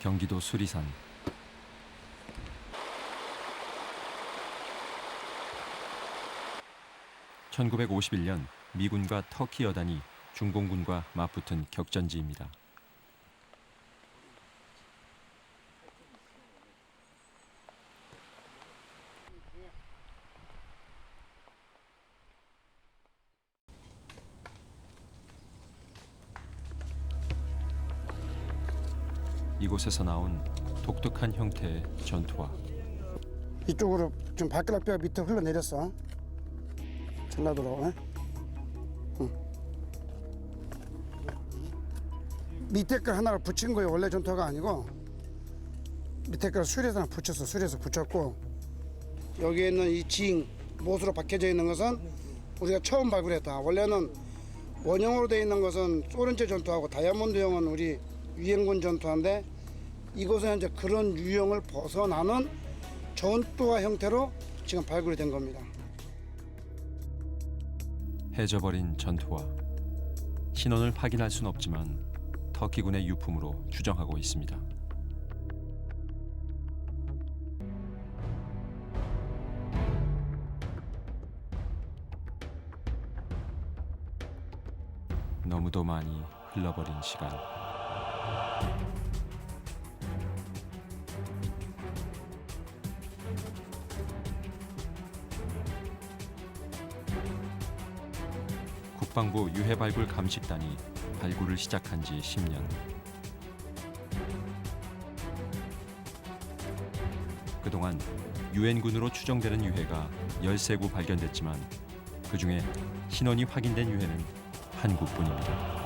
경기도 수리산 (1951년) 미군과 터키 여단이 중공군과 맞붙은 격전지입니다. 이곳에서 나온 독특한 형태의 전투화 이쪽으로 지금 발가락뼈가 밑에 흘러내렸어. 전라도로. 에? 응. 밑에 걸 하나를 붙인 거예요. 원래 전투가 아니고 밑에 걸 수리에서 붙였어. 수리에서 붙였고 여기에 있는 이 징 못으로 박혀져 있는 것은 우리가 처음 발굴했다. 원래는 원형으로 되어 있는 것은 소련제 전투하고 다이아몬드형은 우리 유행군 전투한데 이곳은 현재 그런 유형을 벗어나는 전투화 형태로 지금 발굴이 된 겁니다. 해져버린 전투화 신원을 확인할 수는 없지만 터키군의 유품으로 추정하고 있습니다. 너무도 많이 흘러버린 시간. 국방부 유해 발굴 감식단이 발굴을 시작한 지 10년. 그동안 유엔군으로 추정되는 유해가 13구 발견됐지만 그중에 신원이 확인된 유해는 한 구뿐입니다.